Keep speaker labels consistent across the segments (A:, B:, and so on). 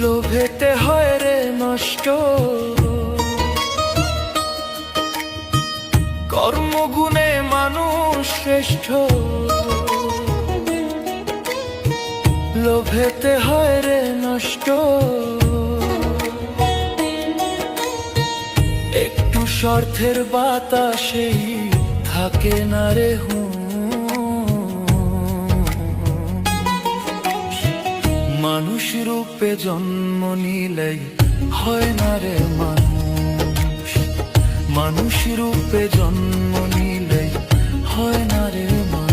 A: লোভেতে হয় রে নষ্ট। কর্মগুণে মানুষ শ্রেষ্ঠ। লোভেতে হয় রে নষ্ট। একটু স্বার্থের বাতাসেই থাকে না রে হুঁ মানুষ রূপে জন্ম নিলেই হয় না রে মানুষ। মানুষ রূপে জন্ম নিলেই হয় না রে মানুষ।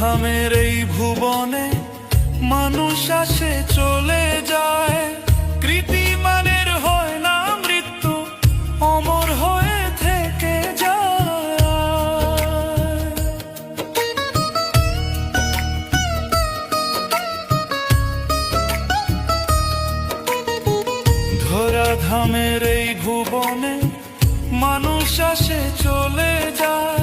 A: ধামের এই ভুবনে মানুষ আসে, চলে যায়। কৃতি মানের হয় না মৃত্যু, অমর হয়ে থেকে যায়। ধরা ধামের এই ভুবনে মানুষ আসে, চলে যায়।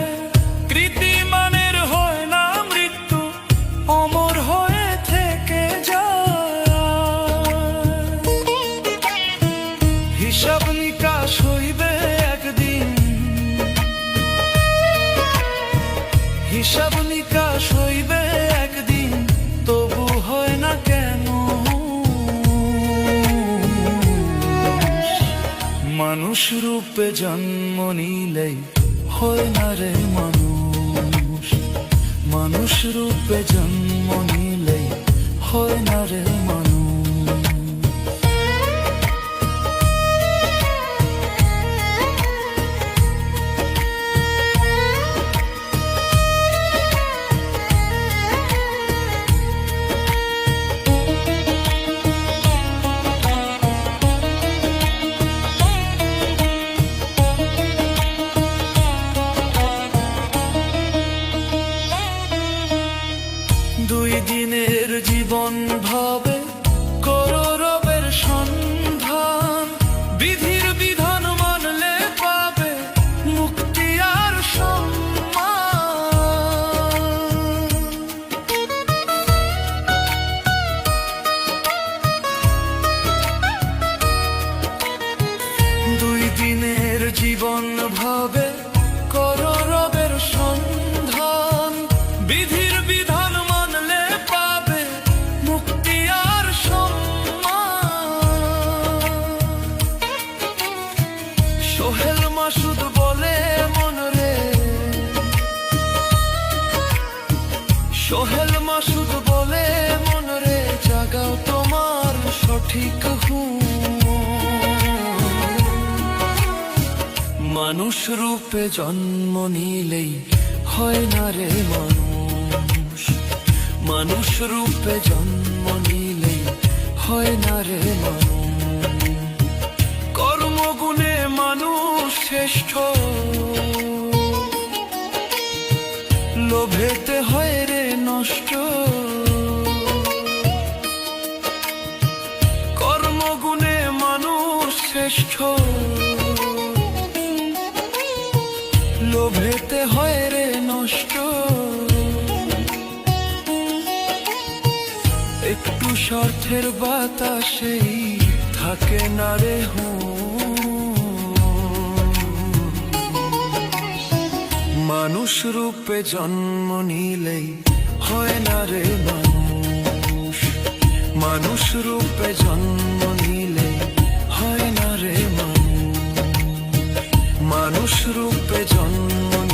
A: মানুষ রূপে জন্ম নিলেই হয় না রে মানুষ। মানুষ রূপে জন্ম নিলেই হয় না রে মানুষ। দিনের জীবন ভাবে মানুষ রূপে জন্ম নিলেই হয় না রে মানুষ। মানুষ রূপে জন্ম নিলেই হয় না রে কর্মগুণে মানুষ শ্রেষ্ঠ। লোভেতে হয় রে নষ্ট। কর্মগুণে মানুষ শ্রেষ্ঠ। লোভেতে হয় রে নষ্ট। একটু স্বার্থের বাতাসেই থাকে না রে মানুষ রূপে জন্ম নিলেই হয় না রে মানুষ। মানুষ রূপে জন্ম নিলে হয় না রে মানুষ। মানুষ রূপে জন্ম